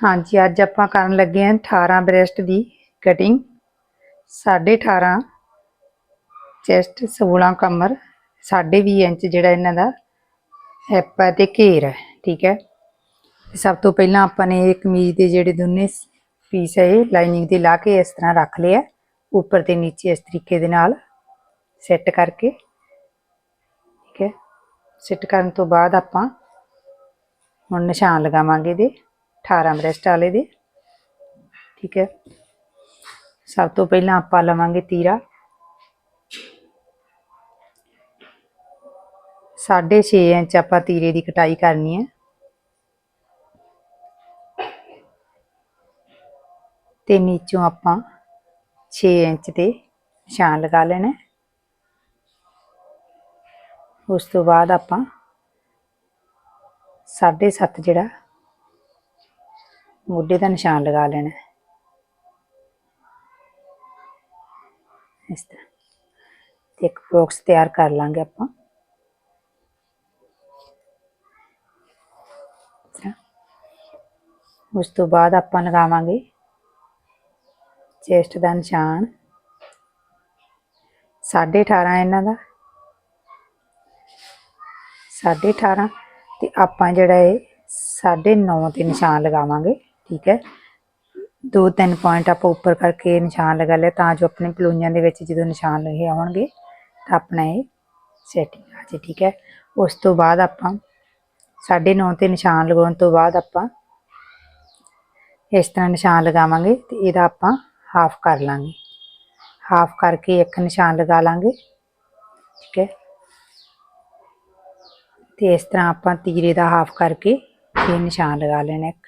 ਹਾਂਜੀ, ਅੱਜ ਆਪਾਂ ਕਰਨ ਲੱਗੇ ਹਾਂ 18 ਬ੍ਰੈਸਟ ਦੀ ਕਟਿੰਗ। 18.5 ਚੈਸਟ 16 ਕਮਰ 20 ਇੰਚ ਜਿਹੜਾ ਇਹਨਾਂ ਦਾ ਹਿੱਪ ਹੈ ਤੇ ਘੇਰ ਹੈ, ਠੀਕ ਹੈ। ਸਭ ਤੋਂ ਪਹਿਲਾਂ ਆਪਾਂ ਨੇ ਇਹ ਕਮੀਜ਼ ਦੇ ਜਿਹੜੇ ਦੋਨੇ ਪੀਸ ਹੈ, ਇਹ ਲਾਈਨਿੰਗ 'ਤੇ ਲਾ ਕੇ ਇਸ ਤਰ੍ਹਾਂ ਰੱਖ ਲਿਆ ਉੱਪਰ ਤੇ ਨੀਚੇ ਇਸ ਤਰੀਕੇ ਦੇ ਨਾਲ ਸੈੱਟ ਕਰਕੇ, ਠੀਕ ਹੈ। ਸੈੱਟ ਕਰਨ ਤੋਂ ਬਾਅਦ ਆਪਾਂ ਹੁਣ ਨਿਸ਼ਾਨ ਲਗਾਵਾਂਗੇ ਦੇ 18 ਬ੍ਰੈਸਟ ਵਾਲੇ ਦੇ। ਠੀਕ ਹੈ। ਸਭ ਤੋਂ ਪਹਿਲਾਂ ਆਪਾਂ ਲਵਾਂਗੇ ਤੀਰਾ। 6.5 ਇੰਚ ਆਪਾਂ ਤੀਰੇ ਦੀ ਕਟਾਈ ਕਰਨੀ ਹੈ। ਤੇ ਨੀਚੋਂ ਆਪਾਂ 6 ਇੰਚ ਤੇ ਨਿਸ਼ਾਨ ਲਗਾ ਲੈਣਾ ਉਸ ਤੋਂ ਬਾਅਦ ਆਪਾਂ 7.5 ਜਿਹੜਾ ਮੋਢੇ ਦਾ ਨਿਸ਼ਾਨ ਲਗਾ ਲੈਣਾ ਇਸ ਤਰ੍ਹਾਂ। ਤੇ ਇੱਕ ਬਾਕਸ ਤਿਆਰ ਕਰ ਲਾਂਗੇ ਆਪਾਂ। ਉਸ ਤੋਂ ਬਾਅਦ ਆਪਾਂ ਲਗਾਵਾਂਗੇ ਚੈਸਟ ਦਾ ਨਿਸ਼ਾਨ। 18.5 ਇਹਨਾਂ ਦਾ। 18.5 ਤੇ ਆਪਾਂ ਜਿਹੜਾ ਇਹ 9.5 ਤੇ ਨਿਸ਼ਾਨ ਲਗਾਵਾਂਗੇ। ਠੀਕ ਹੈ। ਦੋ ਤਿੰਨ ਪੁਆਇੰਟ ਆਪਾਂ ਉੱਪਰ ਕਰਕੇ ਨਿਸ਼ਾਨ ਲਗਾ ਲਿਆ, ਤਾਂ ਜੋ ਆਪਣੇ ਪਲੋਈਆਂ ਦੇ ਵਿੱਚ ਜਦੋਂ ਨਿਸ਼ਾਨ ਲਏ ਆਉਣਗੇ, ਤਾਂ ਆਪਣਾ ਇਹ ਸੈਟਿੰਗ ਆ ਜੇ ਠੀਕ ਹੈ। ਉਸ ਤੋਂ ਬਾਅਦ ਆਪਾਂ 9.5 ਤੇ ਨਿਸ਼ਾਨ ਲਗਾਉਣ ਤੋਂ ਬਾਅਦ ਆਪਾਂ ਇਸ ਤਰ੍ਹਾਂ ਨਿਸ਼ਾਨ ਲਗਾਵਾਂਗੇ ਤੇ ਇਹਦਾ ਆਪਾਂ ਹਾਫ ਕਰ ਲਾਂਗੇ। ਹਾਫ ਕਰਕੇ ਇੱਕ ਨਿਸ਼ਾਨ ਲਗਾ ਲਾਂਗੇ, ਠੀਕ ਹੈ। ਤੇ ਇਸ ਤਰ੍ਹਾਂ ਆਪਾਂ ਤੀਰੇ ਦਾ ਹਾਫ ਕਰਕੇ ਇਹ ਨਿਸ਼ਾਨ ਲਗਾ ਲੈਣਾ ਇੱਕ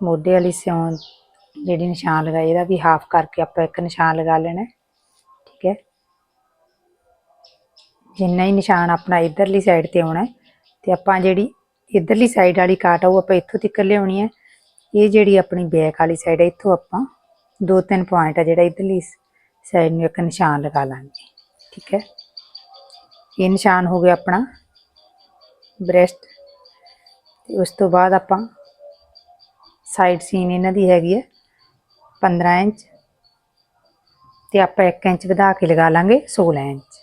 ਮੋਢੇ ਵਾਲੀ ਸਿਉਂ ਜਿਹੜੀ ਨਿਸ਼ਾਨ ਲਗਾਈ, ਇਹਦਾ ਵੀ ਹਾਫ ਕਰਕੇ ਆਪਾਂ ਇੱਕ ਨਿਸ਼ਾਨ ਲਗਾ ਲੈਣਾ ਠੀਕ ਹੈ? ਜਿੰਨਾ ਹੀ ਨਿਸ਼ਾਨ ਆਪਣਾ ਇਧਰਲੀ ਸਾਈਡ ਤੇ ਆਉਣਾ ਹੈ, ਤੇ ਆਪਾਂ ਜਿਹੜੀ ਇਧਰਲੀ ਸਾਈਡ ਵਾਲੀ ਕਾਟ ਆ, ਉਹ ਆਪਾਂ ਇੱਥੋਂ ਤੱਕ ਲਿਆਉਣੀ ਹੈ। ਇਹ ਜਿਹੜੀ ਆਪਣੀ ਬੈਕ ਵਾਲੀ ਸਾਈਡ ਹੈ ਇੱਥੋਂ ਆਪਾਂ ਦੋ ਤਿੰਨ ਪੁਆਇੰਟ ਆ ਜਿਹੜਾ ਇਧਰਲੀ ਸਾਈਡ ਨੂੰ ਇੱਕ ਨਿਸ਼ਾਨ ਲਗਾ ਲਾਂਗੇ, ਠੀਕ ਹੈ? ਇਹ ਨਿਸ਼ਾਨ ਹੋ ਗਿਆ ਆਪਣਾ ਬ੍ਰੈਸਟ ਤੇ ਉਸ ਤੋਂ ਬਾਅਦ ਆਪਾਂ ਸਾਈਡ ਸੀਨ ਇਹਨਾਂ ਦੀ ਹੈਗੀ ਹੈ। 15 ਇੰਚ ਤੇ ਆਪਾਂ 1 ਇੰਚ ਵਧਾ ਕੇ ਲਗਾ ਲਾਂਗੇ 16 ਇੰਚ।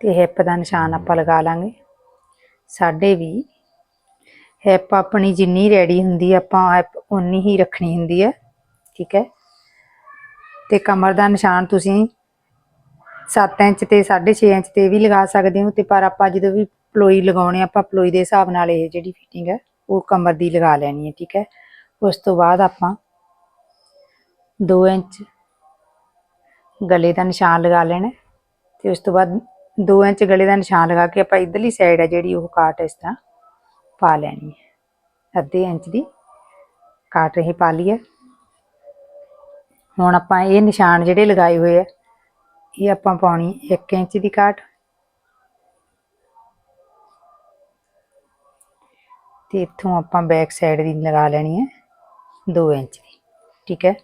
ਤੇ ਹਿੱਪ ਦਾ ਨਿਸ਼ਾਨ ਆਪਾਂ ਲਗਾ ਲਾਂਗੇ। ਸਾਢੇ ਵੀ ਹਿੱਪ ਆਪਣੀ ਜਿੰਨੀ ਰੈਡੀ ਹੁੰਦੀ ਹੈ, ਆਪਾਂ ਹਿੱਪ ਉਨੀ ਹੀ ਰੱਖਣੀ ਹੁੰਦੀ ਹੈ, ਠੀਕ ਹੈ। ਤੇ ਕਮਰ ਦਾ ਨਿਸ਼ਾਨ ਤੁਸੀਂ 7 ਇੰਚ ਤੇ 6.5 ਇੰਚ ਤੇ ਵੀ ਲਗਾ ਸਕਦੇ ਹੋ, ਤੇ ਪਰ ਆਪਾਂ ਜਦੋਂ ਵੀ ਪਲੋਈ ਲਗਾਉਣੇ ਆਪਾਂ ਪਲੋਈ ਦੇ ਹਿਸਾਬ ਨਾਲ ਇਹ ਜਿਹੜੀ ਫਿਟਿੰਗ ਹੈ, ਉਹ ਕਮਰ ਦੀ ਲਗਾ ਲੈਣੀ ਹੈ, ਠੀਕ ਹੈ। ਉਸ ਤੋਂ ਬਾਅਦ ਆਪਾਂ 2 ਇੰਚ ਗਲੇ ਦਾ ਨਿਸ਼ਾਨ ਲਗਾ ਲੈਣਾ ਹੈ ਤੇ ਉਸ ਤੋਂ ਬਾਅਦ 2 ਇੰਚ ਗਲੇ ਦਾ ਨਿਸ਼ਾਨ ਲਗਾ ਕੇ ਆਪਾਂ ਇਧਰਲੀ ਸਾਈਡ ਹੈ ਜਿਹੜੀ ਉਹ ਕਾਟ ਇਸ ਤਰ੍ਹਾਂ ਪਾ ਲੈਣੀ ਹੈ। ਅੱਧੇ ਇੰਚ ਦੀ ਕਾਟ ਇਹ ਪਾ ਲਈ ਹੈ। ਹੁਣ ਆਪਾਂ ਇਹ ਨਿਸ਼ਾਨ ਜਿਹੜੇ ਲਗਾਏ ਹੋਏ ਆ, ਇਹ ਆਪਾਂ ਪਾਉਣੀ 1 ਇੰਚ ਦੀ ਕਾਟ। ਤੇ ਇੱਥੋਂ ਆਪਾਂ ਬੈਕ ਸਾਈਡ ਦੀ ਲਗਾ ਲੈਣੀ ਹੈ 2 ਇੰਚ ਦੀ, ਠੀਕ ਹੈ?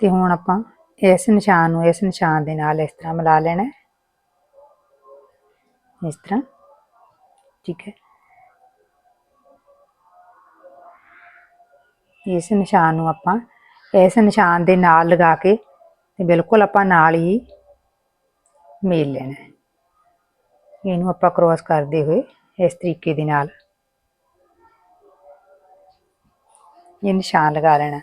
ਤੇ ਹੁਣ ਆਪਾਂ ਇਸ ਨਿਸ਼ਾਨ ਨੂੰ ਇਸ ਨਿਸ਼ਾਨ ਦੇ ਨਾਲ ਇਸ ਤਰ੍ਹਾਂ ਮਿਲਾ ਲੈਣਾ ਇਸ ਤਰ੍ਹਾਂ, ਠੀਕ ਹੈ? ਇਸ ਨਿਸ਼ਾਨ ਨੂੰ ਆਪਾਂ ਇਸ ਨਿਸ਼ਾਨ ਦੇ ਨਾਲ ਲਗਾ ਕੇ ਤੇ ਬਿਲਕੁਲ ਆਪਾਂ ਨਾਲ ਹੀ ਮੇਲ ਲੈਣਾ ਇਹਨੂੰ ਆਪਾਂ ਕ੍ਰੋਸ ਕਰਦੇ ਹੋਏ ਇਸ ਤਰੀਕੇ ਦੇ ਨਾਲ। ਇਹ ਨਿਸ਼ਾਨ ਲਗਾ ਲੈਣਾ।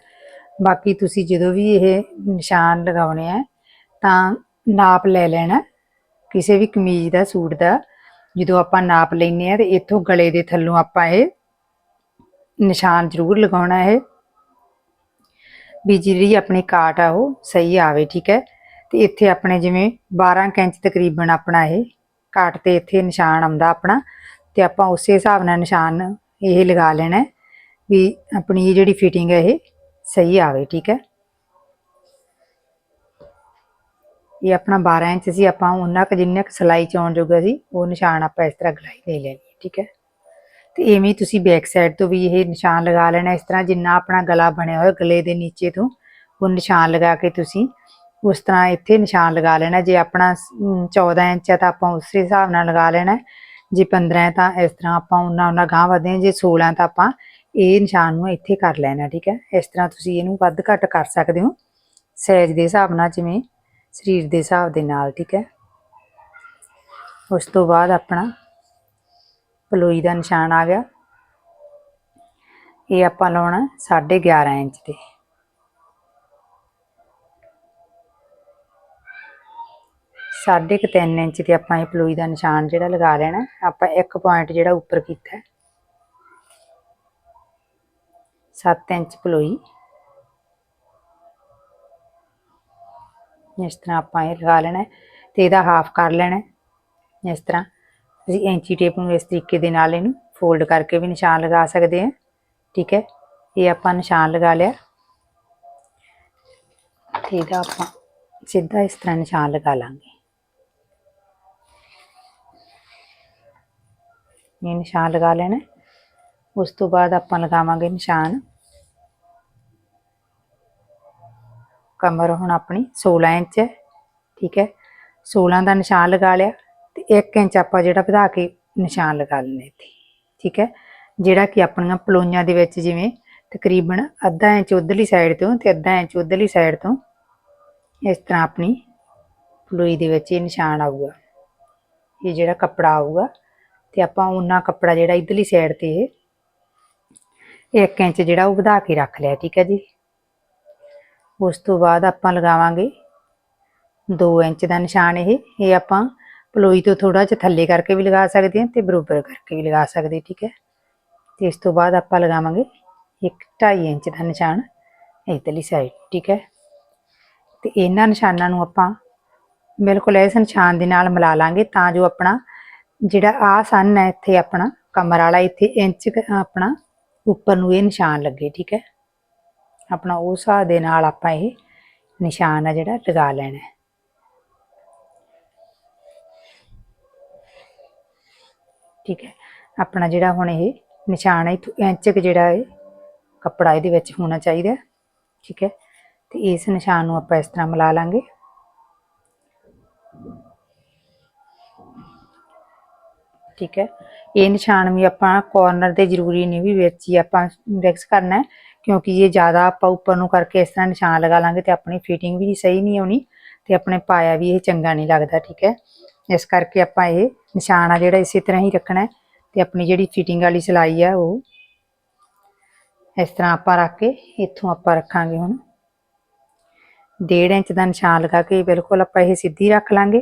ਬਾਕੀ ਤੁਸੀਂ ਜਦੋਂ ਵੀ ਇਹ ਨਿਸ਼ਾਨ ਲਗਾਉਣੇ ਆ, ਤਾਂ ਨਾਪ ਲੈ ਲੈਣਾ। ਕਿਸੇ ਵੀ ਕਮੀਜ਼ ਦਾ, ਸੂਟ ਦਾ, ਜਦੋਂ ਆਪਾਂ ਨਾਪ ਲੈਨੇ ਆ ਤੇ ਇੱਥੋਂ ਗਲੇ ਦੇ ਥੱਲੋਂ ਆਪਾਂ ਇਹ ਨਿਸ਼ਾਨ ਜ਼ਰੂਰ ਲਗਾਉਣਾ ਹੈ ਵੀ ਜਿਹੜੀ ਆਪਣੀ ਕਾਟ ਆ ਉਹ ਸਹੀ ਆਵੇ, ਠੀਕ ਹੈ? ਤੇ ਇੱਥੇ ਆਪਣੇ ਜਿਵੇਂ 12 ਕੁ ਇੰਚ ਤਕਰੀਬਨ ਆਪਣਾ ਇਹ ਕਾਟ ਤੇ ਇੱਥੇ ਨਿਸ਼ਾਨ ਆਉਂਦਾ ਆਪਣਾ, ਤੇ ਆਪਾਂ ਉਸੇ ਹਿਸਾਬ ਨਾਲ ਨਿਸ਼ਾਨ ਇਹ ਲਗਾ ਲੈਣਾ ਵੀ ਆਪਣੀ ਇਹ ਜਿਹੜੀ ਫਿਟਿੰਗ ਹੈ ਇਹ ਸਹੀ ਆਵੇ, ਠੀਕ ਹੈ? ਇਹ ਆਪਣਾ 12 ਇੰਚ ਸੀ, ਆਪਾਂ ਉਹਨਾਂ ਕੁ ਜਿੰਨਾ ਕੁ ਸਿਲਾਈ ਚ ਆਉਣ ਜੋਗਾ ਸੀ, ਉਹ ਨਿਸ਼ਾਨ ਆਪਾਂ ਇਸ ਤਰ੍ਹਾਂ ਗਲਾਈ ਦੇ ਲੈਣੀ ਠੀਕ ਹੈ? ਤੇ ਐਵੇਂ ਤੁਸੀਂ ਬੈਕ ਸਾਈਡ ਤੋਂ ਵੀ ਇਹ ਨਿਸ਼ਾਨ ਲਗਾ ਲੈਣਾ, ਇਸ ਤਰ੍ਹਾਂ ਜਿੰਨਾ ਆਪਣਾ ਗਲਾ ਬਣਿਆ ਹੋਇਆ ਗਲੇ ਦੇ ਨੀਚੇ ਤੋਂ, ਉਹ ਨਿਸ਼ਾਨ ਲਗਾ ਕੇ ਤੁਸੀਂ ਉਸ ਤਰ੍ਹਾਂ ਇੱਥੇ ਨਿਸ਼ਾਨ ਲਗਾ ਲੈਣਾ, ਜੇ ਆਪਣਾ ਸ- 14 ਇੰਚ ਹੈ ਤਾਂ ਆਪਾਂ ਉਸੇ ਹਿਸਾਬ ਨਾਲ ਲਗਾ ਲੈਣਾ। ਜੇ 15 ਹੈ ਤਾਂ ਇਸ ਤਰ੍ਹਾਂ ਆਪਾਂ ਉਹਨਾਂ ਉਹਨਾਂ ਗਾਂਹ ਵਧਦੇ ਹਾਂ, ਜੇ 16 ਤਾਂ ਆਪਾਂ ਇਹ ਨਿਸ਼ਾਨ ਨੂੰ ਇੱਥੇ ਕਰ ਲੈਣਾ, ਠੀਕ ਹੈ? ਇਸ ਤਰ੍ਹਾਂ ਤੁਸੀਂ ਇਹਨੂੰ ਵੱਧ ਘੱਟ ਕਰ ਸਕਦੇ ਹੋ, ਸਾਈਜ਼ ਦੇ ਹਿਸਾਬ ਨਾਲ ਜਿਵੇਂ ਸਰੀਰ ਦੇ ਹਿਸਾਬ ਦੇ ਨਾਲ, ਠੀਕ ਹੈ? ਉਸ ਤੋਂ ਬਾਅਦ ਆਪਣਾ ਪਲੋਈ ਦਾ ਨਿਸ਼ਾਨ ਆ ਗਿਆ। ਇਹ ਆਪਾਂ ਲਾਉਣਾ 11.5 ਇੰਚ ਤੇ। ਸਾਢੇ ਕੁ ਤਿੰਨ ਇੰਚ ਤੇ ਆਪਾਂ ਇਹ ਪਲੋਈ ਦਾ ਨਿਸ਼ਾਨ ਜਿਹੜਾ ਲਗਾ ਲੈਣਾ ਆਪਾਂ ਇੱਕ ਪੁਆਇੰਟ ਜਿਹੜਾ ਉੱਪਰ ਕੀਤਾ ਹੈ। 7 ਇੰਚ ਪਲੋਈ। ਇਸ ਤਰ੍ਹਾਂ ਆਪਾਂ ਇਹ ਲਗਾ ਲੈਣਾ ਹੈ ਤੇ ਇਹਦਾ ਹਾਫ ਕਰ ਲੈਣਾ ਹੈ। ਇਸ ਤਰ੍ਹਾਂ ਅਸੀਂ ਐਂਚੀ ਟੇਪ ਨੂੰ ਇਸ ਤਰੀਕੇ ਦੇ ਨਾਲ ਇਹਨੂੰ ਫੋਲਡ ਕਰਕੇ ਵੀ ਨਿਸ਼ਾਨ ਲਗਾ ਸਕਦੇ ਹਾਂ। ਠੀਕ ਹੈ? ਇਹ ਆਪਾਂ ਨਿਸ਼ਾਨ ਲਗਾ ਲਿਆ। ਤੇ ਇਹਦਾ ਆਪਾਂ ਸਿੱਧਾ ਇਸ ਤਰ੍ਹਾਂ ਨਿਸ਼ਾਨ ਲਗਾ ਲਾਂਗੇ। ਇਹ ਨਿਸ਼ਾਨ ਲਗਾ ਲੈਣਾ ਉਸ ਤੋਂ ਬਾਅਦ ਆਪਾਂ ਲਗਾਵਾਂਗੇ ਨਿਸ਼ਾਨ। ਕਮਰ ਹੁਣ ਆਪਣੀ 16 ਇੰਚ ਹੈ, ਠੀਕ ਹੈ। 16 ਦਾ ਨਿਸ਼ਾਨ ਲਗਾ ਲਿਆ ਤੇ 1 ਇੰਚ ਆਪਾਂ ਜਿਹੜਾ ਵਧਾ ਕੇ ਨਿਸ਼ਾਨ ਲਗਾ ਲੈਣਾ ਇੱਥੇ, ਠੀਕ ਹੈ। ਜਿਹੜਾ ਕਿ ਆਪਣੀਆਂ ਪਲੋਈਆਂ ਦੇ ਵਿੱਚ ਜਿਵੇਂ ਤਕਰੀਬਨ ਅੱਧਾ ਇੰਚ ਉਧਰਲੀ ਸਾਈਡ ਤੋਂ ਤੇ ਅੱਧਾ ਇੰਚ ਉਧਰਲੀ ਸਾਈਡ ਤੋਂ ਇਸ ਤਰ੍ਹਾਂ ਆਪਣੀ ਪਲੋਈ ਦੇ ਵਿੱਚ ਇਹ ਨਿਸ਼ਾਨ ਆਊਗਾ। ਇਹ ਜਿਹੜਾ ਕੱਪੜਾ ਆਊਗਾ ਤੇ ਆਪਾਂ ਉਹਨਾਂ ਕੱਪੜਾ ਜਿਹੜਾ ਇਧਰਲੀ ਸਾਈਡ ਤੇ ਇਹ 1 ਇੰਚ ਜਿਹੜਾ ਉਹ ਵਧਾ ਕੇ ਰੱਖ ਲਿਆ, ਠੀਕ ਹੈ ਜੀ। ਉਸ ਤੋਂ ਬਾਅਦ ਆਪਾਂ ਲਗਾਵਾਂਗੇ 2 ਇੰਚ ਦਾ ਨਿਸ਼ਾਨ ਇਹ। ਇਹ ਆਪਾਂ ਪਲੋਈ ਤੋਂ ਥੋੜਾ ਜਿਹਾ ਥੱਲੇ ਕਰਕੇ ਵੀ ਲਗਾ ਸਕਦੇ ਹਾਂ ਤੇ ਬਰੋਬਰ ਕਰਕੇ ਵੀ ਲਗਾ ਸਕਦੇ, ਠੀਕ ਹੈ। ਤੇ ਇਸ ਤੋਂ ਬਾਅਦ ਆਪਾਂ ਲਗਾਵਾਂਗੇ 1.5 ਇੰਚ ਦਾ ਨਿਸ਼ਾਨ ਇਧਰਲੀ ਸਾਈਡ ਠੀਕ ਹੈ। ਤੇ ਇਹਨਾਂ ਨਿਸ਼ਾਨਾਂ ਨੂੰ ਆਪਾਂ ਬਿਲਕੁਲ ਇਸ ਨਿਸ਼ਾਨ ਦੇ ਨਾਲ ਮਿਲਾ ਲਾਂਗੇ ਤਾਂ ਜੋ ਆਪਣਾ ਜਿਹੜਾ ਆ ਸਨ ਹੈ ਇੱਥੇ ਆਪਣਾ, ਕਮਰ ਵਾਲਾ, ਇੱਥੇ ਇੰਚ ਆਪਣਾ ਉੱਪਰ ਨੂੰ ਇਹ ਨਿਸ਼ਾਨ ਲੱਗੇ, ਠੀਕ ਹੈ? ਆਪਣਾ ਉਸ ਹਿਸਾਬ ਦੇ ਨਾਲ ਆਪਾਂ ਇਹ ਨਿਸ਼ਾਨ ਆ ਜਿਹੜਾ ਲਗਾ ਲੈਣਾ ਹੈ। ਠੀਕ ਹੈ? ਆਪਣਾ ਜਿਹੜਾ ਹੁਣ ਇਹ ਨਿਸ਼ਾਨ ਹੈ, ਇੱਥੋਂ ਇੰਚਕ ਜਿਹੜਾ ਹੈ ਕੱਪੜਾ ਇਹਦੇ ਵਿੱਚ ਹੋਣਾ ਚਾਹੀਦਾ ਠੀਕ ਹੈ? ਤੇ ਇਸ ਨਿਸ਼ਾਨ ਨੂੰ ਆਪਾਂ ਇਸ ਤਰ੍ਹਾਂ ਮਿਲਾ ਲਾਂਗੇ। ਠੀਕ ਹੈ। ਇਹ ਨਿਸ਼ਾਨ ਵੀ ਆਪਾਂ ਕਾਰਨਰ ਤੇ ਜ਼ਰੂਰੀ ਨਹੀਂ ਵੀ ਵਿੱਚ ਹੀ ਆਪਾਂ ਮਿਕਸ ਕਰਨਾ ਹੈ, ਕਿਉਂਕਿ ਜੇ ਜ਼ਿਆਦਾ ਆਪਾਂ ਉੱਪਰ ਨੂੰ ਕਰਕੇ ਇਸ ਤਰ੍ਹਾਂ ਨਿਸ਼ਾਨ ਲਗਾ ਲਾਂਗੇ ਤੇ ਆਪਣੀ ਫਿਟਿੰਗ ਵੀ ਸਹੀ ਨਹੀਂ ਆਉਣੀ ਤੇ ਆਪਣੇ ਪਾਇਆ ਵੀ ਇਹ ਚੰਗਾ ਨਹੀਂ ਲੱਗਦਾ, ਠੀਕ ਹੈ। ਇਸ ਕਰਕੇ ਆਪਾਂ ਇਹ ਨਿਸ਼ਾਨ ਆ ਜਿਹੜਾ ਇਸੇ ਤਰ੍ਹਾਂ ਹੀ ਰੱਖਣਾ ਹੈ ਤੇ ਆਪਣੀ ਜਿਹੜੀ ਫਿਟਿੰਗ ਵਾਲੀ ਸਿਲਾਈ ਆ ਉਹ ਇਸ ਤਰ੍ਹਾਂ ਆਪਾਂ ਰੱਖ ਕੇ ਇੱਥੋਂ ਆਪਾਂ ਰੱਖਾਂਗੇ ਹੁਣ। 1.5 ਇੰਚ ਦਾ ਨਿਸ਼ਾਨ ਲਗਾ ਕੇ ਬਿਲਕੁਲ ਆਪਾਂ ਇਹ ਸਿੱਧੀ ਰੱਖ ਲਾਂਗੇ।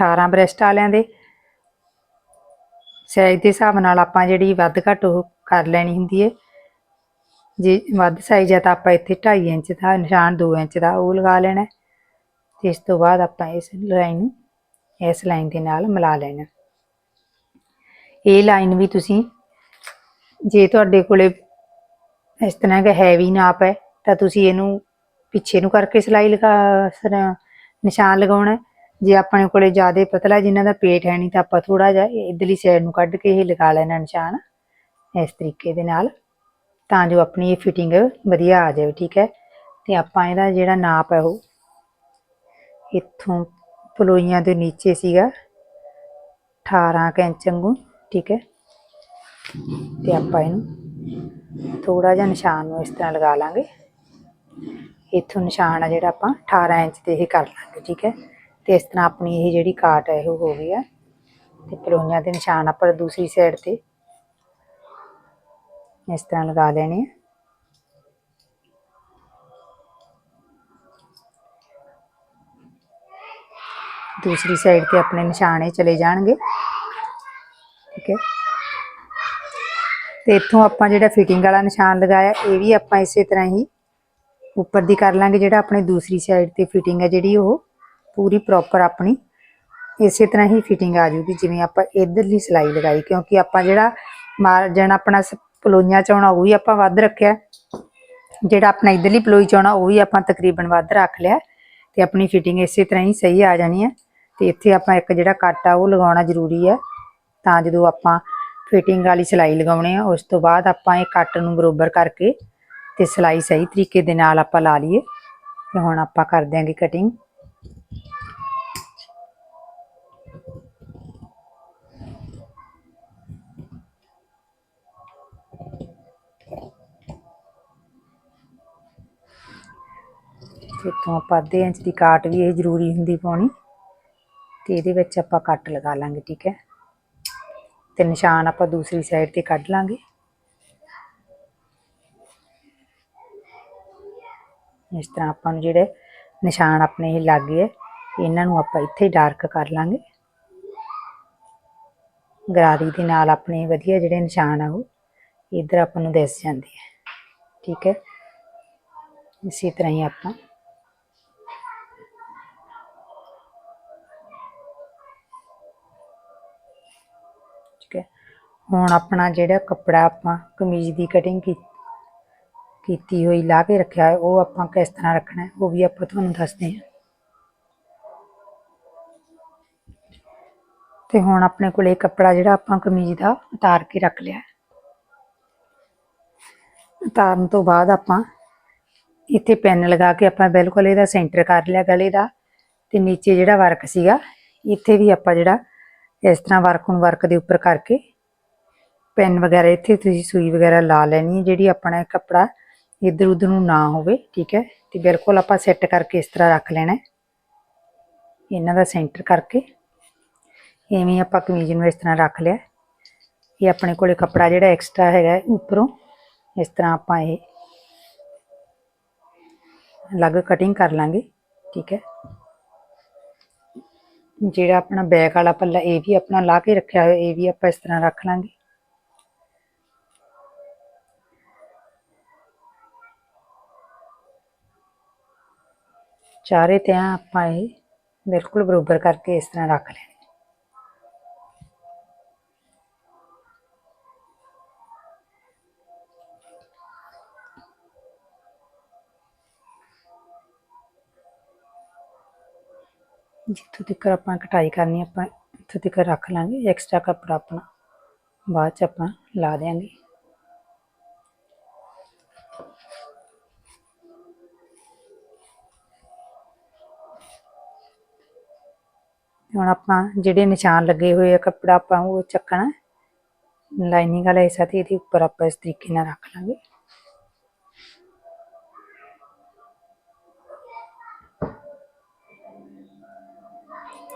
18 ਬ੍ਰੈਸਟ ਵਾਲਿਆਂ ਦੇ। ਸਾਈਜ਼ ਦੇ ਹਿਸਾਬ ਨਾਲ ਆਪਾਂ ਜਿਹੜੀ ਵੱਧ ਘੱਟ ਉਹ ਕਰ ਲੈਣੀ ਹੁੰਦੀ ਹੈ ਜੇ ਵੱਧ ਸਾਈਜ਼ ਹੈ ਤਾਂ ਆਪਾਂ ਇੱਥੇ 2.5 ਇੰਚ ਦਾ ਨਿਸ਼ਾਨ 2 ਇੰਚ ਦਾ ਉਹ ਲਗਾ ਲੈਣਾ। ਹੈ। ਤੇ ਇਸ ਤੋਂ ਬਾਅਦ ਆਪਾਂ ਇਸ ਲਾਈਨ ਨੂੰ, ਇਸ ਲਾਈਨ ਦੇ ਨਾਲ ਮਿਲਾ ਲੈਣਾ। ਇਹ ਲਾਈਨ ਵੀ ਤੁਸੀਂ, ਜੇ ਤੁਹਾਡੇ ਕੋਲੇ ਇਸ ਤਰ੍ਹਾਂ ਦਾ ਹੈਵੀ ਨਾਪ ਹੈ, ਤਾਂ ਤੁਸੀਂ ਇਹਨੂੰ ਪਿੱਛੇ ਨੂੰ ਕਰਕੇ ਸਿਲਾਈ ਲਗਾ ਨਿਸ਼ਾਨ ਲਗਾਉਣਾ। ਜੇ ਆਪਣੇ ਕੋਲੇ ਜ਼ਿਆਦਾ ਪਤਲਾ ਜਿਨ੍ਹਾਂ ਦਾ ਪੇਟ ਹੈ ਨਹੀਂ ਤਾਂ ਆਪਾਂ ਥੋੜਾ ਜਿਹਾ ਇਧਰਲੀ ਸਾਈਡ ਨੂੰ ਕੱਢ ਕੇ ਇਹ ਲਗਾ ਲੈਣਾ ਨਿਸ਼ਾਨ ਇਸ ਤਰੀਕੇ ਦੇ ਨਾਲ, ਤਾਂ ਜੋ ਆਪਣੀ ਇਹ ਫਿਟਿੰਗ ਵਧੀਆ ਆ ਜਾਵੇ, ਠੀਕ ਹੈ? ਤੇ ਆਪਾਂ ਇਹਦਾ ਜਿਹੜਾ ਨਾਪ ਹੈ ਉਹ ਇੱਥੋਂ ਪਲੋਈਆਂ ਦੇ ਨੀਚੇ ਸੀਗਾ 18 ਕੁ ਇੰਚ ਵਾਂਗੂ, ਠੀਕ ਹੈ? ਤੇ ਆਪਾਂ ਇਹਨੂੰ ਥੋੜਾ ਜਿਹਾ ਨਿਸ਼ਾਨ ਨੂੰ ਇਸ ਤਰ੍ਹਾਂ ਲਗਾ ਲਾਂਗੇ। ਇੱਥੋਂ ਨਿਸ਼ਾਨ ਆ ਜਿਹੜਾ ਆਪਾਂ 18 ਇੰਚ ਤੇ ਇਹ ਕਰ ਲਾਂਗੇ, ਠੀਕ ਹੈ? ਤੇ ਇਸ ਤਰ੍ਹਾਂ ਆਪਣੀ ਇਹ ਜਿਹੜੀ ਕਾਟ ਹੈ, ਉਹ ਹੋ ਗਈ ਆ। ਤੇ ਪਲੋਈਆਂ ਦੇ ਨਿਸ਼ਾਨ ਆਪਾਂ ਦੂਸਰੀ ਸਾਈਡ ਤੇ ਇਸ ਤਰ੍ਹਾਂ ਲਗਾ ਦੇਣੇ ਆ। ਦੂਸਰੀ ਸਾਈਡ ਤੇ ਆਪਣੇ ਨਿਸ਼ਾਨੇ ਚਲੇ ਜਾਣਗੇ। ਠੀਕ ਹੈ। ਤੇ ਇੱਥੋਂ ਆਪਾਂ ਜਿਹੜਾ ਫਿਟਿੰਗ ਵਾਲਾ ਨਿਸ਼ਾਨ ਲਗਾਇਆ, ਇਹ ਵੀ ਆਪਾਂ ਇਸੇ ਤਰ੍ਹਾਂ ਹੀ ਉੱਪਰ ਦੀ ਕਰ ਲਾਂਗੇ ਜਿਹੜਾ ਆਪਣੇ ਦੂਸਰੀ ਸਾਈਡ ਤੇ ਫਿਟਿੰਗ ਹੈ ਜਿਹੜੀ ਉਹ। ਪੂਰੀ ਪ੍ਰੋਪਰ ਆਪਣੀ ਇਸੇ ਤਰ੍ਹਾਂ ਹੀ ਫਿਟਿੰਗ ਆ ਜੂਗੀ, ਜਿਵੇਂ ਆਪਾਂ ਇਧਰਲੀ ਸਿਲਾਈ ਲਗਾਈ, ਕਿਉਂਕਿ ਆਪਾਂ ਜਿਹੜਾ ਮਾਰਜਨ ਆਪਣਾ ਸ- ਪਲੋਈਆਂ ਚਾਉਣਾ ਉਹ ਵੀ ਆਪਾਂ ਵੱਧ ਰੱਖਿਆ। ਜਿਹੜਾ ਆਪਣਾ ਇਧਰਲੀ ਪਲੋਈ ਚਾਉਣਾ ਉਹ ਵੀ ਆਪਾਂ ਤਕਰੀਬਨ ਵੱਧ ਰੱਖ ਲਿਆ। ਤੇ ਆਪਣੀ ਫਿਟਿੰਗ ਇਸੇ ਤਰ੍ਹਾਂ ਹੀ ਸਹੀ ਆ ਜਾਣੀ ਹੈ ਤੇ ਇੱਥੇ ਆਪਾਂ ਇੱਕ ਜਿਹੜਾ ਕੱਟ ਆ, ਉਹ ਲਗਾਉਣਾ ਜ਼ਰੂਰੀ ਹੈ ਤਾਂ ਜਦੋਂ ਆਪਾਂ ਫਿਟਿੰਗ ਵਾਲੀ ਸਿਲਾਈ ਲਗਾਉਣੇ ਆ, ਉਸ ਤੋਂ ਬਾਅਦ ਆਪਾਂ ਇਹ ਕੱਟ ਨੂੰ ਬਰੋਬਰ ਕਰਕੇ ਤੇ ਸਿਲਾਈ ਸਹੀ ਤਰੀਕੇ ਦੇ ਨਾਲ ਆਪਾਂ ਲਾ ਲਈਏ। ਤੇ ਹੁਣ ਆਪਾਂ ਕਰ ਦਿਆਂਗੇ ਕਟਿੰਗ ਤੇ ਤੋਂ ਆਪਾਂ ਅੱਧੇ ਇੰਚ ਦੀ ਕਾਟ ਵੀ ਇਹ ਜ਼ਰੂਰੀ ਹੁੰਦੀ ਪਾਉਣੀ। ਤੇ ਇਹਦੇ ਵਿੱਚ ਆਪਾਂ ਕੱਟ ਲਗਾ ਲਾਂਗੇ, ਠੀਕ ਹੈ? ਤੇ ਨਿਸ਼ਾਨ ਆਪਾਂ ਦੂਸਰੀ ਸਾਈਡ ਤੇ ਕੱਢ ਲਾਂਗੇ। ਇਸ ਤਰ੍ਹਾਂ ਆਪਾਂ ਨੂੰ ਜਿਹੜੇ ਨਿਸ਼ਾਨ ਆਪਣੇ ਇਹ ਲੱਗ ਗਏ, ਇਹਨਾਂ ਨੂੰ ਆਪਾਂ ਇੱਥੇ ਹੀ ਡਾਰਕ ਕਰ ਲਾਂਗੇ। ਗਰਾਰੀ ਦੇ ਨਾਲ ਆਪਣੇ ਵਧੀਆ ਜਿਹੜੇ ਨਿਸ਼ਾਨ ਆ ਉਹ, ਇੱਧਰ ਆਪਾਂ ਨੂੰ ਦਿਸ ਜਾਂਦੇ ਆ, ਠੀਕ ਹੈ? ਇਸੇ ਤਰ੍ਹਾਂ ਹੀ ਆਪਾਂ ਠੀਕ ਹੈ ਹੁਣ ਆਪਣਾ ਜਿਹੜਾ ਕੱਪੜਾ ਆਪਾਂ ਕਮੀਜ਼ ਦੀ ਕਟਿੰਗ ਕੀਤੀ ਹੋਈ, ਲਾ ਕੇ ਰੱਖਿਆ ਹੈ ਉਹ ਆਪਾਂ ਕਿਸ ਤਰ੍ਹਾਂ ਰੱਖਣਾ ਹੈ ਉਹ ਵੀ ਆਪਾਂ ਤੁਹਾਨੂੰ ਦੱਸਦੇ ਹਾਂ। ਤੇ ਹੁਣ ਆਪਣੇ ਕੋਲ ਇਹ ਕੱਪੜਾ ਜਿਹੜਾ ਆਪਾਂ ਕਮੀਜ਼ ਦਾ ਉਤਾਰ ਕੇ ਰੱਖ ਲਿਆ। ਉਤਾਰਨ ਤੋਂ ਬਾਅਦ ਆਪਾਂ ਇੱਥੇ ਪੈਨ ਲਗਾ ਕੇ ਆਪਾਂ ਬਿਲਕੁਲ ਇਹਦਾ ਸੈਂਟਰ ਕਰ ਲਿਆ ਗਲੇ ਦਾ, ਤੇ ਨੀਚੇ ਜਿਹੜਾ ਵਰਕ ਸੀਗਾ, ਇੱਥੇ ਵੀ ਆਪਾਂ ਜਿਹੜਾ ਇਸ ਤਰ੍ਹਾਂ ਵਰਕ ਨੂੰ ਵਰਕ ਦੇ ਉੱਪਰ ਕਰਕੇ ਪੈਨ ਵਗੈਰਾ ਇੱਥੇ ਤੁਸੀਂ ਸੂਈ ਵਗੈਰਾ ਲਾ ਲੈਣੀ ਹੈ ਜਿਹੜੀ ਆਪਣਾ ਇਹ ਕੱਪੜਾ ਇੱਧਰ ਉੱਧਰ ਨੂੰ ਨਾ ਹੋਵੇ ਠੀਕ ਹੈ? ਤੇ ਬਿਲਕੁਲ ਆਪਾਂ ਸੈੱਟ ਕਰਕੇ ਇਸ ਤਰ੍ਹਾਂ ਰੱਖ ਲੈਣਾ ਹੈ। ਇਹਨਾਂ ਦਾ ਸੈਂਟਰ ਕਰਕੇ ਐਵੇਂ ਹੀ ਆਪਾਂ ਕਮੀਜ਼ ਨੂੰ ਇਸ ਤਰ੍ਹਾਂ ਰੱਖ ਲਿਆ ਇਹ ਆਪਣੇ ਕੋਲੇ ਕੱਪੜਾ ਜਿਹੜਾ ਐਕਸਟਰਾ ਹੈਗਾ ਹੈ, ਉੱਪਰੋਂ ਇਸ ਤਰ੍ਹਾਂ ਆਪਾਂ ਇਹ ਅਲੱਗ ਕਟਿੰਗ ਕਰ ਲਾਂਗੇ ਠੀਕ ਹੈ? ਜਿਹੜਾ ਆਪਣਾ ਬੈਕ ਵਾਲਾ ਪੱਲਾ ਇਹ ਵੀ ਆਪਣਾ ਲਾ ਕੇ ਰੱਖਿਆ ਹੋਇਆ ਇਹ ਵੀ ਆਪਾਂ ਇਸ ਤਰ੍ਹਾਂ ਰੱਖ ਲਾਂਗੇ। ਚਾਰੇ ਤੇ ਆਪਾਂ ਇਹ ਬਿਲਕੁਲ ਬਰੋਬਰ ਕਰਕੇ ਇਸ ਤਰ੍ਹਾਂ ਰੱਖ ਲੈਣੇ ਜਿੱਥੋਂ ਤੱਕ ਆਪਾਂ ਕਟਾਈ ਕਰਨੀ ਆਪਾਂ ਇੱਥੋਂ ਤੱਕ ਰੱਖ ਲਾਂਗੇ ਐਕਸਟਰਾ ਕੱਪੜਾ ਆਪਣਾ ਬਾਅਦ ਚ ਆਪਾਂ ਲਾ ਦੇਾਂਗੇ ਹੁਣ ਆਪਾਂ ਜਿਹੜੇ ਨਿਸ਼ਾਨ ਲੱਗੇ ਹੋਏ ਆ ਕੱਪੜਾ ਆਪਾਂ ਉਹ ਚੱਕਣਾ ਲਾਈਨਿੰਗ ਵਾਲਾ ਹਿੱਸਾ ਤੇ ਇਹਦੇ ਉੱਪਰ ਆਪਾਂ ਇਸ ਤਰੀਕੇ ਨਾਲ ਰੱਖ ਲਾਂਗੇ।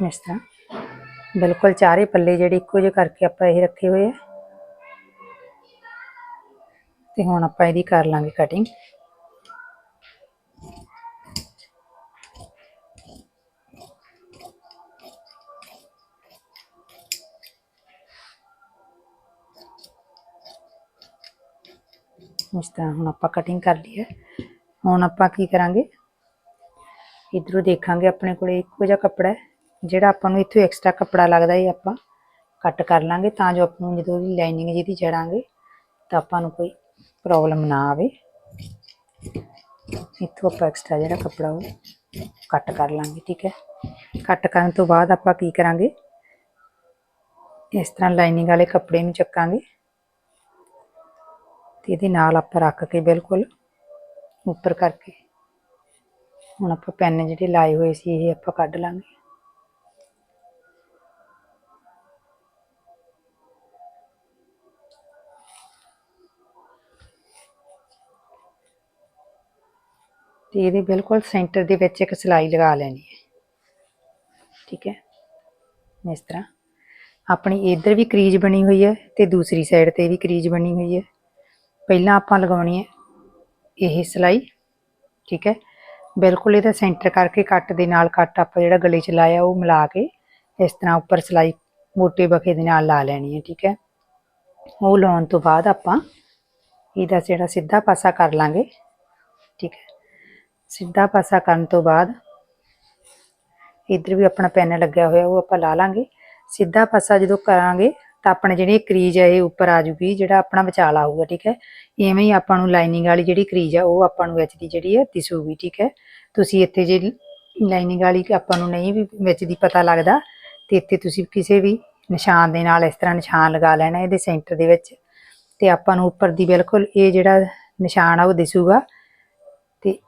ਇਸ ਤਰ੍ਹਾਂ। ਬਿਲਕੁਲ ਚਾਰੇ ਪੱਲੇ ਜਿਹੜੇ ਇੱਕੋ ਜਿਹੇ ਕਰਕੇ ਆਪਾਂ ਇਹ ਰੱਖੇ ਹੋਏ ਆ। ਤੇ ਹੁਣ ਆਪਾਂ ਇਹਦੀ ਕਰ ਲਾਂਗੇ ਕਟਿੰਗ ਇਸ ਤਰ੍ਹਾਂ ਹੁਣ ਆਪਾਂ ਕਟਿੰਗ ਕਰ ਲਈ ਹੈ। ਹੁਣ ਆਪਾਂ ਕੀ ਕਰਾਂਗੇ? ਇਧਰੋਂ ਦੇਖਾਂਗੇ ਆਪਣੇ ਕੋਲੇ ਇੱਕੋ ਜਿਹਾ ਕੱਪੜਾ ਹੈ, ਜਿਹੜਾ ਆਪਾਂ ਨੂੰ ਇੱਥੋਂ ਐਕਸਟਰਾ ਕੱਪੜਾ ਲੱਗਦਾ ਇਹ ਆਪਾਂ ਕੱਟ ਕਰ ਲਾਂਗੇ ਤਾਂ ਜੋ ਆਪਾਂ ਨੂੰ ਜਦੋਂ ਉਹਦੀ ਲਾਈਨਿੰਗ ਜਿਹਦੀ ਜੜਾਂਗੇ ਤਾਂ ਆਪਾਂ ਨੂੰ ਕੋਈ ਪ੍ਰੋਬਲਮ ਨਾ ਆਵੇ। ਇੱਥੋਂ ਆਪਾਂ ਐਕਸਟਰਾ ਜਿਹੜਾ ਕੱਪੜਾ ਉਹ ਕੱਟ ਕਰ ਲਾਂਗੇ, ਠੀਕ ਹੈ। ਕੱਟ ਕਰਨ ਤੋਂ ਬਾਅਦ ਆਪਾਂ ਕੀ ਕਰਾਂਗੇ? ਇਸ ਤਰ੍ਹਾਂ ਲਾਈਨਿੰਗ ਵਾਲੇ ਕੱਪੜੇ ਨੂੰ ਚੱਕਾਂਗੇ। ਤੇ ਇਹਦੇ ਨਾਲ ਆਪਾਂ ਰੱਖ ਕੇ ਬਿਲਕੁਲ ਉੱਪਰ ਕਰਕੇ। ਹੁਣ ਆਪਾਂ ਪੈਨ ਜਿਹੜੇ ਲਾਏ ਹੋਏ ਸੀ, ਇਹ ਆਪਾਂ ਕੱਢ ਲਾਂਗੇ। ਤੇ ਇਹਦੇ ਬਿਲਕੁਲ ਸੈਂਟਰ ਦੇ ਵਿੱਚ ਇੱਕ ਸਿਲਾਈ ਲਗਾ ਲੈਣੀ ਹੈ। ਠੀਕ ਹੈ? ਇਸ ਤਰ੍ਹਾਂ। ਆਪਣੀ ਇੱਧਰ ਵੀ ਕਰੀਜ ਬਣੀ ਹੋਈ ਹੈ ਤੇ ਦੂਸਰੀ ਸਾਈਡ ਤੇ ਵੀ ਕਰੀਜ ਬਣੀ ਹੋਈ ਹੈ। ਪਹਿਲਾਂ ਆਪਾਂ ਲਗਾਉਣੀ ਹੈ ਇਹ ਸਿਲਾਈ, ਠੀਕ ਹੈ? ਬਿਲਕੁਲ ਇਹਦਾ ਸੈਂਟਰ ਕਰਕੇ ਕੱਟ ਦੇ ਨਾਲ ਕੱਟ ਆਪਾਂ ਜਿਹੜਾ ਗਲੇ 'ਚ ਲਾਇਆ ਉਹ ਮਿਲਾ ਕੇ ਇਸ ਤਰ੍ਹਾਂ ਉੱਪਰ ਸਿਲਾਈ ਮੋਟੇ ਬਖੇ ਦੇ ਨਾਲ ਲਾ ਲੈਣੀ ਹੈ, ਠੀਕ ਹੈ? ਉਹ ਲਾਉਣ ਤੋਂ ਬਾਅਦ ਆਪਾਂ ਇਹਦਾ ਜਿਹੜਾ ਸਿੱਧਾ ਪਾਸਾ ਕਰ ਲਾਂਗੇ, ਠੀਕ ਹੈ? ਸਿੱਧਾ ਪਾਸਾ ਕਰਨ ਤੋਂ ਬਾਅਦ ਇੱਧਰ ਵੀ ਆਪਣਾ ਪੈਨ ਲੱਗਿਆ ਹੋਇਆ ਉਹ ਆਪਾਂ ਲਾ ਲਾਂਗੇ। ਸਿੱਧਾ ਪਾਸਾ ਜਦੋਂ ਕਰਾਂਗੇ ਤਾਂ ਆਪਣੇ ਜਿਹੜੀ ਕਰੀਜ ਹੈ ਇਹ ਉੱਪਰ ਆ ਜੂਗੀ, ਜਿਹੜਾ ਆਪਣਾ ਵਿਚਾਲ ਆਊਗਾ, ਠੀਕ ਹੈ? ਇਵੇਂ ਹੀ ਆਪਾਂ ਨੂੰ ਲਾਈਨਿੰਗ ਵਾਲੀ ਜਿਹੜੀ ਕਰੀਜ ਆ, ਉਹ ਆਪਾਂ ਨੂੰ ਵਿੱਚ ਦੀ ਜਿਹੜੀ ਹੈ, ਦਿਸੂਗੀ, ਠੀਕ ਹੈ? ਤੁਸੀਂ ਇੱਥੇ ਜੇ ਲਾਈਨਿੰਗ ਵਾਲੀ ਆਪਾਂ ਨੂੰ ਨਹੀਂ ਵੀ ਵਿੱਚ ਦੀ ਪਤਾ ਲੱਗਦਾ, ਤੇ ਇੱਥੇ ਤੁਸੀਂ ਕਿਸੇ ਵੀ ਨਿਸ਼ਾਨ ਦੇ ਨਾਲ ਇਸ ਤਰ੍ਹਾਂ ਨਿਸ਼ਾਨ ਲਗਾ ਲੈਣਾ ਇਹਦੇ ਸੈਂਟਰ ਦੇ ਵਿੱਚ, ਤੇ ਆਪਾਂ ਨੂੰ ਉੱਪਰ ਦੀ ਬਿਲਕੁਲ ਇਹ ਜਿਹੜਾ ਨਿਸ਼ਾਨ ਆ, ਉਹ ਦਿਸੂਗਾ, ਤੇ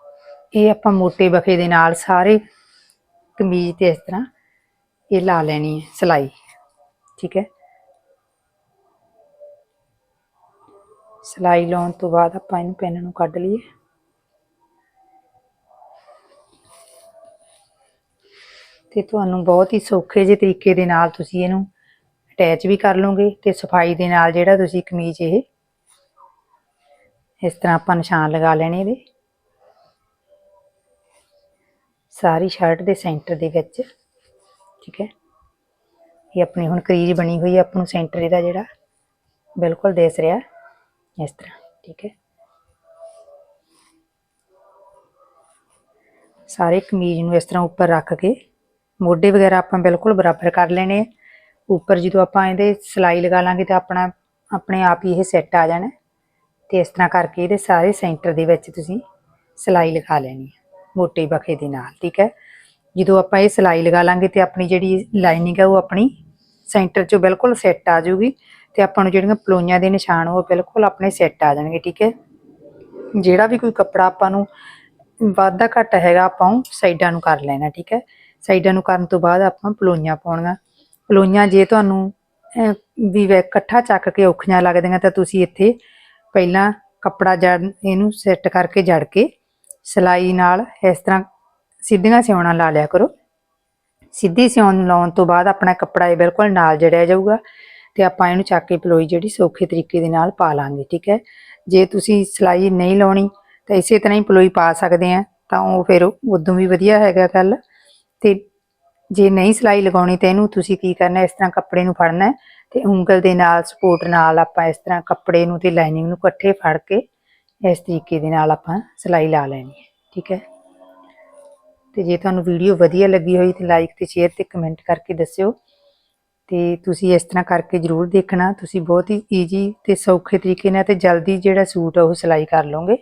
ਇਹ ਆਪਾਂ ਮੋਟੇ ਬਖੇ ਦੇ ਨਾਲ ਸਾਰੇ ਕਮੀਜ਼ ਤੇ ਇਸ ਤਰ੍ਹਾਂ ਇਹ ਲਾ ਲੈਣੀ ਹੈ, ਸਲਾਈ, ਠੀਕ ਹੈ? ਸਲਾਈ ਲਾਉਣ ਤੋਂ ਬਾਅਦ ਆਪਾਂ ਇਹਨੂੰ ਪੈਨ ਨੂੰ ਕੱਢ ਲਈਏ। ਤੇ ਤੁਹਾਨੂੰ ਬਹੁਤ ਹੀ ਸੌਖੇ ਜਿਹੇ ਤਰੀਕੇ ਦੇ ਨਾਲ ਤੁਸੀਂ ਇਹਨੂੰ ਅਟੈਚ ਵੀ ਕਰ ਲਓਗੇ ਤੇ ਸਫ਼ਾਈ ਦੇ ਨਾਲ ਜਿਹੜਾ ਤੁਸੀਂ ਕਮੀਜ਼ ਇਹ, ਇਸ ਤਰ੍ਹਾਂ ਆਪਾਂ ਨਿਸ਼ਾਨ ਲਗਾ ਲੈਣੇ ਇਹਦੇ। ਸਾਰੀ ਸ਼ਰਟ ਦੇ ਸੈਂਟਰ ਦੇ ਵਿੱਚ, ਠੀਕ ਹੈ। ਇਹ ਆਪਣੀ ਹੁਣ ਕਰੀਜ਼ ਬਣੀ ਹੋਈ ਹੈ ਆਪਾਂ ਨੂੰ ਸੈਂਟਰ ਇਹਦਾ ਜਿਹੜਾ ਬਿਲਕੁਲ ਦਿਸ ਰਿਹਾ। ਇਸ ਤਰ੍ਹਾਂ ਠੀਕ ਹੈ ਸਾਰੇ ਕਮੀਜ਼ ਨੂੰ ਇਸ ਤਰ੍ਹਾਂ ਉੱਪਰ ਰੱਖ ਕੇ ਮੋਢੇ ਵਗੈਰਾ ਆਪਾਂ ਬਿਲਕੁਲ ਬਰਾਬਰ ਕਰ ਲੈਣੇ ਆ। ਉੱਪਰ ਜਦੋਂ ਆਪਾਂ ਇਹਦੇ ਸਲਾਈ ਲਗਾ ਲਾਂਗੇ ਤਾਂ ਆਪਣਾ, ਆਪਣੇ ਆਪ ਹੀ ਇਹ ਸੈੱਟ ਆ ਜਾਣਾ। ਤੇ ਇਸ ਤਰ੍ਹਾਂ ਕਰਕੇ ਇਹਦੇ ਸਾਰੇ ਸੈਂਟਰ ਦੇ ਵਿੱਚ ਤੁਸੀਂ ਸਲਾਈ ਲਗਾ ਲੈਣੀ ਹੈ ਮੋਟੇ ਬਖੇ ਦੇ ਨਾਲ, ਠੀਕ ਹੈ? ਜਦੋਂ ਆਪਾਂ ਇਹ ਸਲਾਈ ਲਗਾ ਲਾਂਗੇ ਤੇ ਆਪਣੀ ਜਿਹੜੀ ਲਾਈਨਿੰਗ ਹੈ ਉਹ ਆਪਣੀ ਸੈਂਟਰ 'ਚੋਂ ਬਿਲਕੁਲ ਸੈੱਟ ਆ ਜਾਊਗੀ। ਤੇ ਆਪਾਂ ਨੂੰ ਜਿਹੜੀਆਂ ਪਲੋਈਆਂ ਦੇ ਨਿਸ਼ਾਨ, ਉਹ ਬਿਲਕੁਲ ਆਪਣੇ ਸੈੱਟ ਆ ਜਾਣਗੇ, ਠੀਕ ਹੈ? ਜਿਹੜਾ ਵੀ ਕੋਈ ਕੱਪੜਾ ਆਪਾਂ ਨੂੰ ਵਾਧਾ ਘੱਟ ਹੈਗਾ, ਆਪਾਂ ਉਹ ਸਾਈਡਾਂ ਨੂੰ ਕਰ ਲੈਣਾ, ਠੀਕ ਹੈ? ਸਾਈਡਾਂ ਨੂੰ ਕਰਨ ਤੋਂ ਬਾਅਦ ਆਪਾਂ ਪਲੋਈਆਂ ਪਾਉਣੀਆਂ। ਪਲੋਈਆਂ ਜੇ ਤੁਹਾਨੂੰ ਵੀ ਇਕੱਠਾ ਚੱਕ ਕੇ ਔਖੀਆਂ ਲੱਗਦੀਆਂ, ਤਾਂ ਤੁਸੀਂ ਇੱਥੇ ਪਹਿਲਾਂ ਕੱਪੜਾ ਜੜ, ਇਹਨੂੰ ਸੈੱਟ ਕਰਕੇ ਜੜ ਕੇ ਸਲਾਈ ਨਾਲ ਇਸ ਤਰ੍ਹਾਂ ਸਿੱਧੀਆਂ ਸਿਉਣਾ ਲਾ ਲਿਆ ਕਰੋ। ਸਿੱਧੀ ਸਿਉਣ ਲਾਉਣ ਤੋਂ ਬਾਅਦ ਆਪਣਾ ਕੱਪੜਾ ਇਹ ਬਿਲਕੁਲ ਨਾਲ ਜੜਿਆ ਜਾਊਗਾ। ਤੇ ਆਪਾਂ ਇਹਨੂੰ ਚੱਕ ਕੇ ਪਲੋਈ ਜਿਹੜੀ ਸੌਖੇ ਤਰੀਕੇ ਦੇ ਨਾਲ ਪਾ ਲਾਂਗੇ, ਠੀਕ ਹੈ? ਜੇ ਤੁਸੀਂ ਸਲਾਈ ਨਹੀਂ ਲਾਉਣੀ ਤਾਂ ਇਸੇ ਤਰ੍ਹਾਂ ਹੀ ਪਲੋਈ ਪਾ ਸਕਦੇ ਆ, ਤਾਂ ਉਹ ਫਿਰ ਉਦੋਂ ਵੀ ਵਧੀਆ ਹੈਗਾ ਗੱਲ। ਤੇ ਜੇ ਨਹੀਂ ਸਲਾਈ ਲਗਾਉਣੀ ਤਾਂ ਇਹਨੂੰ ਤੁਸੀਂ ਕੀ ਕਰਨਾ, ਇਸ ਤਰ੍ਹਾਂ ਕੱਪੜੇ ਨੂੰ ਫੜਨਾ ਹੈ ਤੇ ਉਂਗਲ ਦੇ ਨਾਲ, ਸਪੋਰਟ ਨਾਲ ਆਪਾਂ ਇਸ ਤਰ੍ਹਾਂ ਕੱਪੜੇ ਨੂੰ ਤੇ ਲਾਈਨਿੰਗ ਨੂੰ ਇਕੱਠੇ ਫੜ ਕੇ ਇਸ ਤਰੀਕੇ ਦੇ ਨਾਲ ਆਪਾਂ ਸਲਾਈ ਲਾ ਲੈਣੀ ਹੈ, ਠੀਕ ਹੈ? ਤੇ ਜੇ ਤੁਹਾਨੂੰ ਵੀਡੀਓ ਵਧੀਆ ਲੱਗੀ ਹੋਈ ਤੇ ਲਾਈਕ ਤੇ ਸ਼ੇਅਰ ਤੇ ਕਮੈਂਟ ਕਰਕੇ ਦੱਸਿਓ। ਤੇ ਤੁਸੀਂ ਇਸ ਤਰ੍ਹਾਂ ਕਰਕੇ ਜਰੂਰ ਦੇਖਣਾ। ਤੁਸੀਂ ਬਹੁਤ ਹੀ ਈਜੀ ਤੇ ਸੌਖੇ ਤਰੀਕੇ ਨਾਲ ਤੇ ਜਲਦੀ ਜਿਹੜਾ ਸੂਟ ਆ ਉਹ ਸਿਲਾਈ ਕਰ ਲਓਗੇ।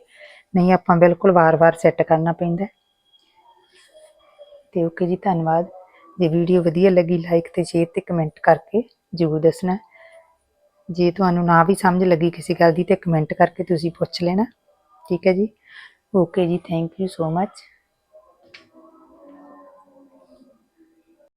ਨਹੀਂ, ਆਪਾਂ ਬਿਲਕੁਲ ਵਾਰ-ਵਾਰ ਸੈੱਟ ਕਰਨਾ ਪੈਂਦਾ। ਹੈ। ਤੇ ਓਕੇ ਜੀ, ਧੰਨਵਾਦ। ਜੇ ਵੀਡੀਓ ਵਧੀਆ ਲੱਗੀ ਲਾਈਕ ਤੇ ਸ਼ੇਅਰ ਤੇ ਕਮੈਂਟ ਕਰਕੇ ਜਰੂਰ ਦੱਸਣਾ। ਜੇ ਤੁਹਾਨੂੰ ਨਾ ਵੀ ਸਮਝ ਲੱਗੀ ਕਿਸੇ ਗੱਲ ਦੀ ਤੇ ਕਮੈਂਟ ਕਰਕੇ ਤੁਸੀਂ ਪੁੱਛ ਲੈਣਾ। ਠੀਕ ਹੈ ਜੀ? ਓਕੇ ਜੀ ਥੈਂਕ ਯੂ ਸੋ ਮੱਚ